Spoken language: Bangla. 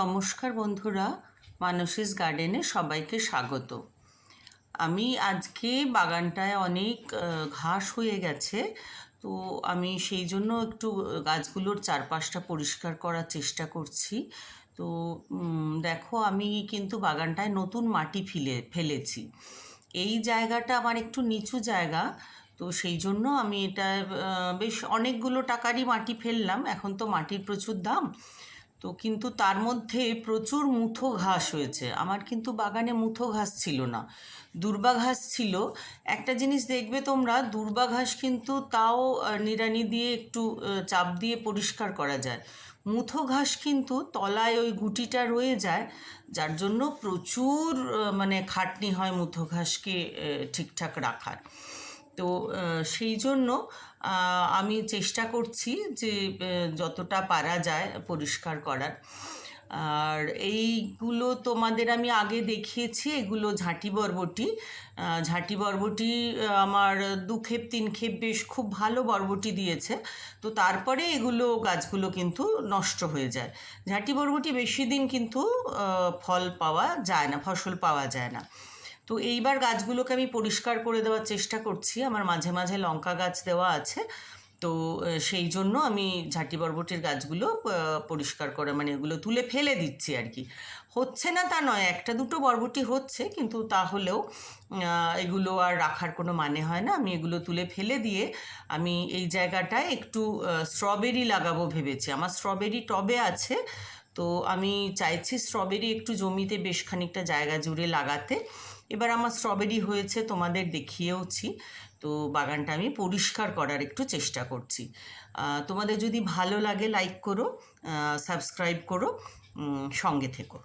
নমস্কার বন্ধুরা, মানসিস গার্ডেনে সবাইকে স্বাগত। আমি আজকে বাগানটায় অনেক ঘাস হয়ে গেছে, তো আমি সেই জন্য একটু গাছগুলোর চারপাশটা পরিষ্কার করার চেষ্টা করছি। তো দেখো আমি কিন্তু বাগানটায় নতুন মাটি ফেলে, ফেলেছি। এই জায়গাটা আমার একটু নিচু জায়গা, তো সেই জন্য আমি এটা বেশ অনেকগুলো টাকারই মাটি ফেললাম। এখন তো মাটির প্রচুর দাম। তো কিন্তু তার মধ্যে প্রচুর মুথো ঘাস হয়েছে। আমার কিন্তু বাগানে মুথো ঘাস ছিল না। দুর্বা ঘাস ছিল। একটা জিনিস দেখবে তোমরা, দুর্বা ঘাস কিন্তু তাও নিড়ানি দিয়ে একটু চাপ দিয়ে পরিষ্কার করা যায়। মুথো ঘাস কিন্তু তলায় ওই গুটিটা রয়ে যায়, যার জন্য প্রচুর মানে খাটনি হয় মুথো ঘাসকে ঠিকঠাক রাখার। তো সেই জন্য আমি চেষ্টা করছি যে যতটা পারা যায় পরিষ্কার করার। আর এইগুলো তোমাদের আমি আগে দেখিয়েছি, এগুলো ঝাঁটি বরবটি। ঝাঁটি বরবটি আমার দু ক্ষেপ, তিন ক্ষেপ বেশ খুব ভালো বরবটি দিয়েছে। তো তারপরে এগুলো গাছগুলো কিন্তু নষ্ট হয়ে যায়। ঝাঁটি বরবটি বেশি দিন কিন্তু ফল পাওয়া যায় না, ফসল পাওয়া যায় না। তো এইবার গাছগুলোকে আমি পরিষ্কার করে দেওয়ার চেষ্টা করছি। আমার মাঝে মাঝে লঙ্কা গাছ দেওয়া আছে। তো সেই জন্য আমি ঝাঁটি বরবটির গাছগুলো পরিষ্কার করে মানে এগুলো তুলে ফেলে দিচ্ছি আর কি। হচ্ছে না তা নয়, একটা দুটো বরবটি হচ্ছে, কিন্তু তাহলেও এগুলো আর রাখার কোনো মানে হয় না। আমি এগুলো তুলে ফেলে দিয়ে আমি এই জায়গাটায় একটু স্ট্রবেরি লাগাবো ভেবেছি। আমার স্ট্রবেরি টবে আছে, তো আমি চাইছি স্ট্রবেরি একটু জমিতে বেশ খানিকটা জায়গা জুড়ে লাগাতে। এবার আমার স্ট্রবেরি হয়েছে, তোমাদের দেখিয়েওছি। তো বাগানটা আমি পরিষ্কার করার একটু চেষ্টা করছি। তোমাদের যদি ভালো লাগে লাইক করো সাবস্ক্রাইব করো সঙ্গে থেকো।